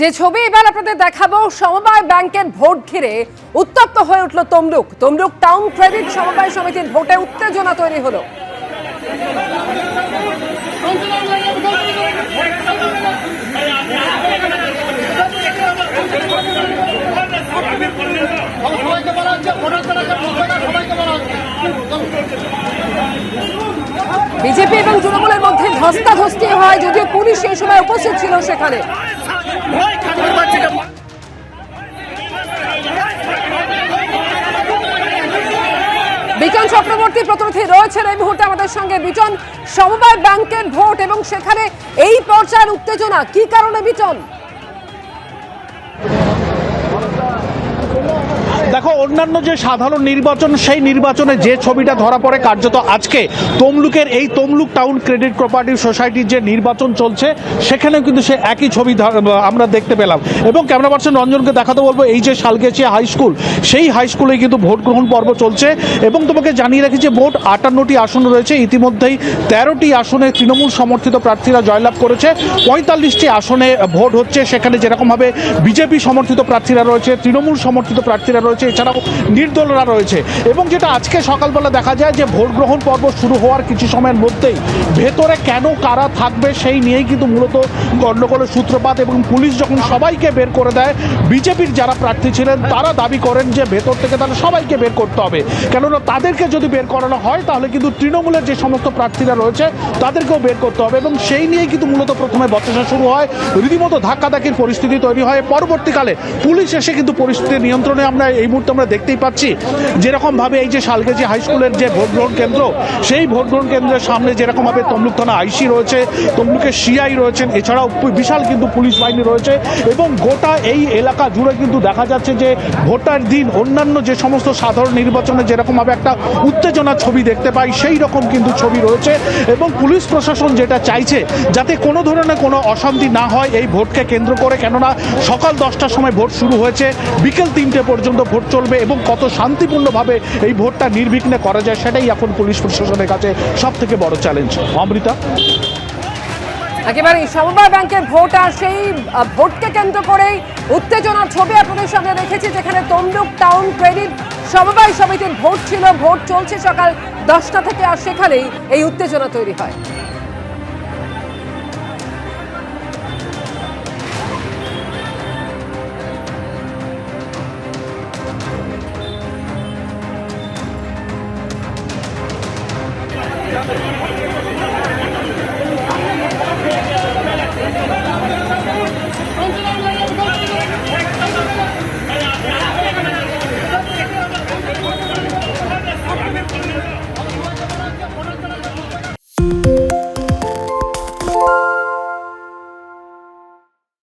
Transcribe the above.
যে ছবি এবার আপনাদের দেখাবো, সমবায় ব্যাংকের ভোট ঘিরে উত্তপ্ত হয়ে উঠল তমলুক। তমলুক টাউন ক্রেডিট সমবায় সমিতির ভোটে উত্তেজনা তৈরি হলো। বিজেপি এবং তৃণমূলের মধ্যে ধস্তাধস্তি হয়, যদিও পুলিশ সেই সময় উপস্থিত ছিল সেখানে। বিজন চক্রবর্তী প্রতিনিধি রয়েছেন এই মুহূর্তে আমাদের সঙ্গে বিজন সমবায় ব্যাংকের ভোট এবং সেখানে এই পর্যায়ের উত্তেজনা। কি কারণে বিজন? অন্যান্য যে সাধারণ নির্বাচন, সেই নির্বাচনে যে ছবিটা ধরা পড়ে কার্যত আজকে, তমলুকের এই তমলুক টাউন ক্রেডিট কোঅপারেটিভ সোসাইটির যে নির্বাচন চলছে, সেখানেও কিন্তু সে একই ছবি আমরা দেখতে পেলাম। এবং ক্যামেরা পার্সন রঞ্জনকে দেখাতে বলব, এই যে শালগেছিয়া হাই স্কুল, সেই হাই স্কুলে কিন্তু ভোট গ্রহণ পর্ব চলছে। এবং তোমাকে জানিয়ে রাখি যে ভোট আটান্নটি আসন রয়েছে, ইতিমধ্যেই তেরোটি আসনে তৃণমূল সমর্থিত প্রার্থীরা জয়লাভ করেছে। পঁয়তাল্লিশটি আসনে ভোট হচ্ছে, সেখানে যেরকমভাবে বিজেপি সমর্থিত প্রার্থীরা রয়েছে, তৃণমূল সমর্থিত প্রার্থীরা রয়েছে, এছাড়াও নির্দলরা রয়েছে। এবং যেটা আজকে সকালবেলা দেখা যায় যে ভোট গ্রহণ পর্ব শুরু হওয়ার কিছু সময়ের মধ্যেই ভেতরে কেন কারা থাকবে সেই নিয়েই কিন্তু মূলত গণ্ডগোলের সূত্রপাত এবং পুলিশ যখন সবাইকে বের করে দেয়, বিজেপির যারা প্রার্থী ছিলেন তারা দাবি করেন যে ভেতর থেকে তারা সবাইকে বের করতে হবে। কেননা তাদেরকে যদি বের করানো হয় তাহলে কিন্তু তৃণমূলের যে সমস্ত প্রার্থীরা রয়েছে তাদেরকেও বের করতে হবে এবং সেই নিয়েই কিন্তু মূলত প্রথমে বচসা শুরু হয়, রীতিমতো ধাক্কাধাক্কির পরিস্থিতি তৈরি হয়। পরবর্তীকালে পুলিশ এসে কিন্তু পরিস্থিতি নিয়ন্ত্রণে আমরা এই মুহূর্তে আমরা দেখতেই পাচ্ছি যেরকমভাবে এই যে শালগেজি হাই স্কুলের যে ভোট গ্রহণ কেন্দ্র, সেই ভোট গ্রহণ কেন্দ্রের সামনে যেরকমভাবে তমলুক থানা আইসি রয়েছে, তমলুকের সিআই রয়েছেন এছাড়াও বিশাল কিন্তু পুলিশ বাহিনী রয়েছে এবং গোটা এই এলাকা জুড়ে কিন্তু দেখা যাচ্ছে যে ভোটার দিন, অন্যান্য যে সমস্ত সাধারণ নির্বাচনে যেরকমভাবে একটা উত্তেজনার ছবি দেখতে পাই, সেই রকম কিন্তু ছবি রয়েছে এবং পুলিশ প্রশাসন যেটা চাইছে যাতে কোনো ধরনের কোনো অশান্তি না হয় এই ভোটকে কেন্দ্র করে, কেননা সকাল দশটার সময় ভোট শুরু হয়েছে, বিকেল তিনটে পর্যন্ত ভোট চলবে এবং কত শান্তিপূর্ণভাবে এই ভোটটা নির্বিঘ্নে করা যায় সেটাই এখন পুলিশ প্রশাসনের কাছে সব থেকে বড় চ্যালেঞ্জ অমৃতা? একেবারে সমবায় ব্যাংকের ভোট আর সেই ভোটকে কেন্দ্র করেই উত্তেজনার ছবি আপনাদের সামনে রেখেছি, যেখানে তমলুক টাউন ক্রেডিট সমবায় সমিতির ভোট ছিল। ভোট চলছে সকাল দশটা থেকে আর সেখানেই এই উত্তেজনা তৈরি হয়।